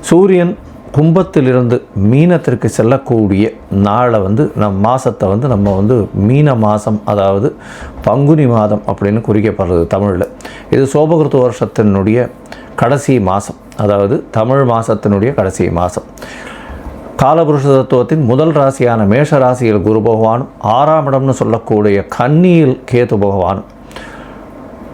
சூரியன் கும்பத்திலிருந்து மீனத்திற்கு செல்லக்கூடிய நாளை வந்து நம் மாதத்தை வந்து நம்ம வந்து மீன மாதம் அதாவது பங்குனி மாதம் அப்படின்னு குறிக்கப்படுறது தமிழில். இது சோபகிருத்து வருஷத்தினுடைய கடைசி மாதம் அதாவது தமிழ் மாதத்தினுடைய கடைசி மாதம் காலபுருஷ தத்துவத்தின் முதல் ராசியான மேஷ ராசியில் குரு பகவானும் ஆறாம் இடம்னு சொல்லக்கூடிய கன்னியில் கேது பகவானும்.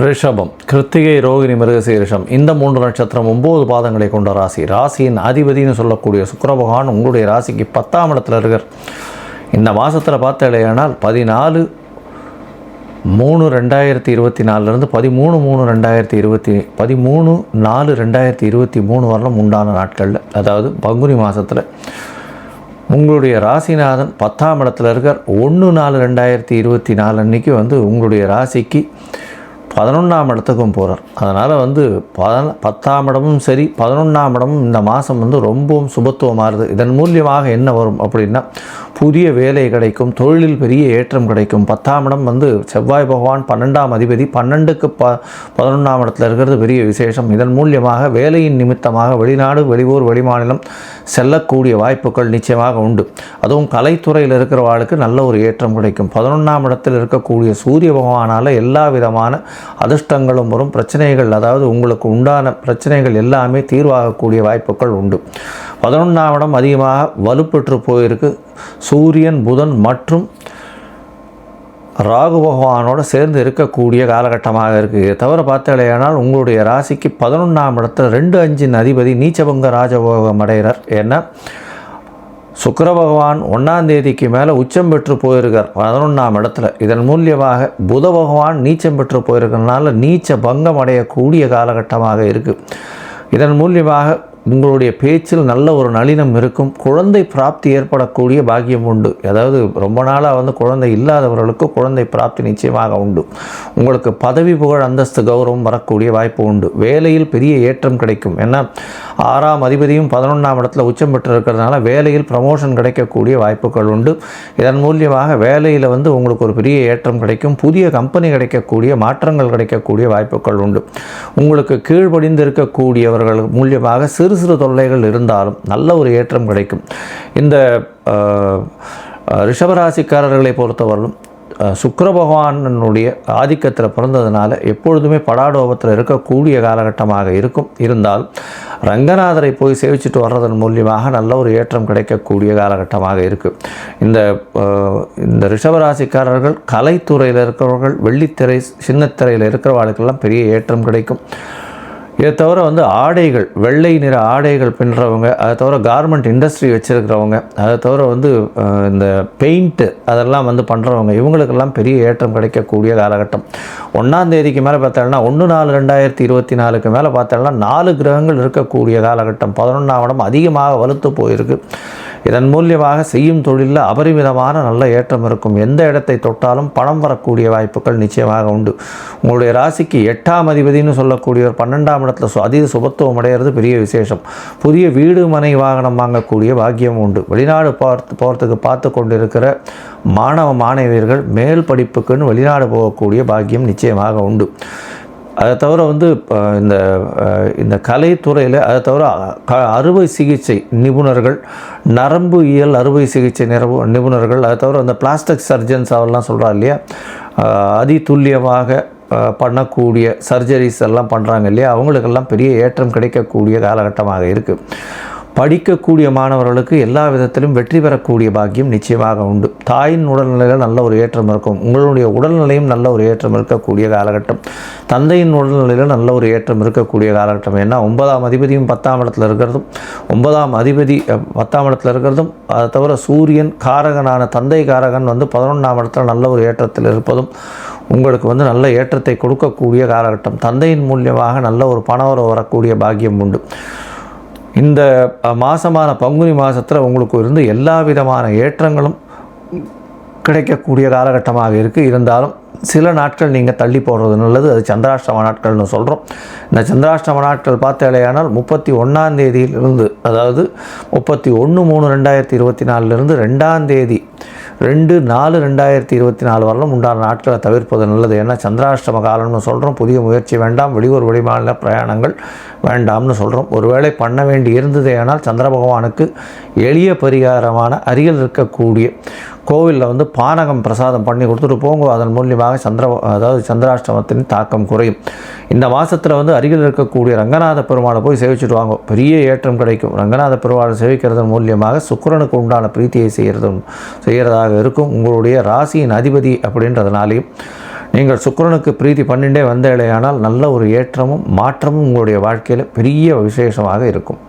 ரிஷபம் கிருத்திகை ரோகிணி மிருகசீரிஷம் இந்த மூன்று நட்சத்திரம் ஒம்பது பாதங்களை கொண்ட ராசி. ராசியின் அதிபதினு சொல்லக்கூடிய சுக்கர பகவான் உங்களுடைய ராசிக்கு பத்தாம் இடத்துல இருக்கார். இந்த மாதத்தில் பார்த்தலையானால் பதினாலு மூணு ரெண்டாயிரத்தி இருபத்தி நாலுலேருந்து பதிமூணு மூணு ரெண்டாயிரத்தி இருபத்தி பதிமூணு நாலு ரெண்டாயிரத்தி இருபத்தி மூணு வரலும் உண்டான நாட்களில். அதாவது பங்குனி மாதத்தில் உங்களுடைய ராசிநாதன் பத்தாம் இடத்துல இருக்கார். ஒன்று நாலு ரெண்டாயிரத்தி இருபத்தி நாலு அன்னைக்கு வந்து உங்களுடைய ராசிக்கு பதினொன்றாம் இடத்துக்கும் போகிறார் அதனால் வந்து பதன பத்தாம் இடமும் சரி பதினொன்றாம் இடமும் இந்த மாதம் வந்து ரொம்பவும் சுபத்துவமாகுது இதன் மூலியமாக என்ன வரும் அப்படின்னா புதிய வேலை கிடைக்கும் தொழிலில் பெரிய ஏற்றம் கிடைக்கும். பத்தாம் இடம் வந்து செவ்வாய் பகவான் பன்னெண்டாம் அதிபதி பன்னெண்டுக்கு ப பதினொன்றாம் இடத்துல இருக்கிறது பெரிய விசேஷம். இதன் மூலியமாக வேலையின் நிமித்தமாக வெளிநாடு வெளியூர் வெளிமாநிலம் செல்லக்கூடிய வாய்ப்புகள் நிச்சயமாக உண்டு. அதுவும் கலைத்துறையில் இருக்கிறவாளுக்கு நல்ல ஒரு ஏற்றம் கிடைக்கும். பதினொன்றாம் இடத்தில் இருக்கக்கூடிய சூரிய பகவானால் எல்லா விதமான அதிர்ஷ்டங்களும் வரும் பிரச்சனைகள் அதாவது உங்களுக்கு உண்டான பிரச்சனைகள் எல்லாமே தீர்வாகக்கூடிய வாய்ப்புகள் உண்டு. பதினொன்றாம் இடம் அதிகமாக வலுப்பெற்று போயிருக்கு. சூரியன் புதன் மற்றும் ராகு பகவானோட சேர்ந்து இருக்கக்கூடிய காலகட்டமாக இருக்குது இதை தவிர பார்த்தாலேயானால் உங்களுடைய ராசிக்கு பதினொன்றாம் இடத்துல ரெண்டு அஞ்சின் அதிபதி நீச்சபங்க ராஜபோகம் அடைகிறார். ஏன்னா சுக்கர பகவான் ஒன்றாம் தேதிக்கு மேலே உச்சம் பெற்று போயிருக்கார். பதினொன்றாம் இடத்துல. இதன் மூலியமாக புத பகவான் நீச்சம் பெற்று போயிருக்கிறதுனால நீச்ச பங்கம் அடையக்கூடிய காலகட்டமாக இருக்குது இதன் மூலியமாக உங்களுடைய பேச்சில் நல்ல ஒரு நளினம் இருக்கும். குழந்தை பிராப்தி ஏற்படக்கூடிய பாக்கியம் உண்டு. அதாவது ரொம்ப நாளாக வந்து குழந்தை இல்லாதவர்களுக்கு குழந்தை பிராப்தி நிச்சயமாக உண்டு. உங்களுக்கு பதவி புகழ் அந்தஸ்து கௌரவம் வரக்கூடிய வாய்ப்பு உண்டு. வேலையில் பெரிய ஏற்றம் கிடைக்கும். ஏன்னா ஆறாம் அதிபதியும் பதினொன்றாம் இடத்துல உச்சம் பெற்று இருக்கிறதுனால வேலையில் ப்ரமோஷன் கிடைக்கக்கூடிய வாய்ப்புகள் உண்டு. இதன் மூலியமாக வேலையில் வந்து உங்களுக்கு ஒரு பெரிய ஏற்றம் கிடைக்கும். புதிய கம்பெனி கிடைக்கக்கூடிய மாற்றங்கள் கிடைக்கக்கூடிய வாய்ப்புகள் உண்டு. உங்களுக்கு கீழ்ப்படிந்து இருக்கக்கூடியவர்கள் மூலியமாக சிறு சிறு தொல்லைகள் இருந்தாலும் நல்ல ஒரு ஏற்றம் கிடைக்கும். இந்த ரிஷபராசிக்காரர்களை பொறுத்தவரையிலும் சுக்கர பகவானனுடைய ஆதிக்கத்தில் பிறந்ததுனால எப்பொழுதுமே படாடோபத்தில் இருக்கக்கூடிய காலகட்டமாக இருக்கும். இருந்தால் ரங்கநாதரை போய் சேவிச்சுட்டு வர்றதன் மூலியமாக நல்ல ஒரு ஏற்றம் கிடைக்கக்கூடிய காலகட்டமாக இருக்குது இந்த இந்த ரிஷபராசிக்காரர்கள் கலைத்துறையில் இருக்கிறவர்கள் வெள்ளித்திரை சின்னத்திரையில் இருக்கிறவர்களுக்கெல்லாம் பெரிய ஏற்றம் கிடைக்கும். இதை தவிர வந்து ஆடைகள் வெள்ளை நிற ஆடைகள் பின்னுறவங்க அதை தவிர கார்மெண்ட் இண்டஸ்ட்ரி வச்சுருக்கிறவங்க அதை தவிர வந்து இந்த பெயிண்ட்டு அதெல்லாம் வந்து பண்ணுறவங்க இவங்களுக்கெல்லாம் பெரிய ஏற்றம் கிடைக்கக்கூடிய காலகட்டம். ஒன்றாம் தேதிக்கு மேலே பார்த்தோம்னா ஒன்று நாலு ரெண்டாயிரத்தி இருபத்தி நாலுக்கு மேலே பார்த்தோம்னா நாலு கிரகங்கள் இருக்கக்கூடிய காலகட்டம். பதினொன்றாம் இடம் அதிகமாக வலுத்து போயிருக்கு. இதன் மூலியமாக செய்யும் தொழிலில் அபரிமிதமான நல்ல ஏற்றம் இருக்கும். எந்த இடத்தை தொட்டாலும் பணம் வரக்கூடிய வாய்ப்புகள் நிச்சயமாக உண்டு. உங்களுடைய ராசிக்கு எட்டாம் அதிபதினு சொல்லக்கூடியவர் பன்னெண்டாம் இடத்துல அதீத சுபத்துவம் அடைகிறது பெரிய விசேஷம். புதிய வீடு மனை வாகனம் வாங்கக்கூடிய பாக்கியம் உண்டு. வெளிநாடு பார்த்து போகிறதுக்கு பார்த்து கொண்டிருக்கிற மாணவ மாணவியர்கள் மேல் படிப்புக்குன்னு வெளிநாடு போகக்கூடிய பாக்கியம் நிச்சயமாக உண்டு. அதை தவிர வந்து இப்போ இந்த இந்த கலைத்துறையில் அதை தவிர க அறுவை சிகிச்சை நிபுணர்கள் நரம்பு இயல் அறுவை சிகிச்சை நிரபு நிபுணர்கள் அதை தவிர இந்த பிளாஸ்டிக் சர்ஜன்ஸ் அவெல்லாம் சொல்கிறா இல்லையா? அஹ், பண்ணக்கூடிய சர்ஜரிஸ் எல்லாம் பண்ணுறாங்க இல்லையா? அவங்களுக்கெல்லாம் பெரிய ஏற்றம் கிடைக்கக்கூடிய காலகட்டமாக இருக்குது படிக்கக்கூடிய மாணவர்களுக்கு எல்லா விதத்திலும் வெற்றி பெறக்கூடிய பாக்கியம் நிச்சயமாக உண்டு. தாயின் உடல்நிலையில் நல்ல ஒரு ஏற்றம் இருக்கும். உங்களுடைய உடல்நிலையும் நல்ல ஒரு ஏற்றம் இருக்கக்கூடிய காலகட்டம். தந்தையின் உடல்நிலையில் நல்ல ஒரு ஏற்றம் இருக்கக்கூடிய காலகட்டம். ஏன்னா ஒன்பதாம் அதிபதியும் பத்தாம் இடத்துல இருக்கிறதும் ஒன்பதாம் அதிபதி பத்தாம் இடத்துல இருக்கிறதும் அதை தவிர சூரியன் காரகனான தந்தை காரகன் வந்து பதினொன்றாம் இடத்துல நல்ல ஒரு ஏற்றத்தில் இருப்பதும் உங்களுக்கு வந்து நல்ல ஏற்றத்தை கொடுக்கக்கூடிய காலகட்டம். தந்தையின் மூலியமாக நல்ல ஒரு பணவரவு வரக்கூடிய பாக்கியம் உண்டு. இந்த மாதமான பங்குனி மாதத்தில் உங்களுக்கு இருந்து எல்லா விதமான ஏற்றங்களும் கிடைக்கக்கூடிய காலகட்டமாக இருக்குது இருந்தாலும் சில நாட்கள் நீங்கள் தள்ளி போடுறது நல்லது. அது சந்திராஷ்டம நாட்கள்னு சொல்கிறோம் இந்த சந்திராஷ்டம நாட்கள் பார்த்தாலேயானால் முப்பத்தி ஒன்றாம் தேதியிலிருந்து அதாவது முப்பத்தி ஒன்று மூணு ரெண்டாயிரத்தி இருபத்தி நாலுலேருந்து ரெண்டாம் தேதி ரெண்டு நாலு ரெண்டாயிரத்தி இருபத்தி நாலு வரலும் உண்டான நாட்களை தவிர்ப்பது நல்லது. ஏன்னா சந்திராஷ்டம காலம்னு சொல்கிறோம் புதிய முயற்சி வேண்டாம். வெளியூர் வெளிமாநில பிரயாணங்கள் வேண்டாம்னு சொல்கிறோம் ஒருவேளை பண்ண வேண்டி இருந்தது ஆனால் சந்திர பகவானுக்கு எளிய பரிகாரமான அருகில் இருக்கக்கூடிய கோவிலில் வந்து பானகம் பிரசாதம் பண்ணி கொடுத்துட்டு போங்க. அதன் மூலியமாக சந்திர அதாவது சந்திராஷ்டமத்தின் தாக்கம் குறையும். இந்த மாதத்தில் வந்து அருகில் இருக்கக்கூடிய ரங்கநாத பெருமாளை போய் சேவிச்சுட்டு வாங்க. பெரிய ஏற்றம் கிடைக்கும். ரங்கநாத பெருமாளை சேவிக்கிறதன் மூலியமாக சுக்கரனுக்கு உண்டான பிரீத்தியை செய்கிறதும் செய்கிறதாக இருக்கும். உங்களுடைய ராசியின் அதிபதி அப்படின்றதுனாலையும் நீங்கள் சுக்கிரனுக்கு பிரீத்தி பன்னெண்டே வந்த இல்லையானால் நல்ல ஒரு ஏற்றமும் மாற்றமும் உங்களுடைய வாழ்க்கையில் பெரிய விசேஷமாக இருக்கும்.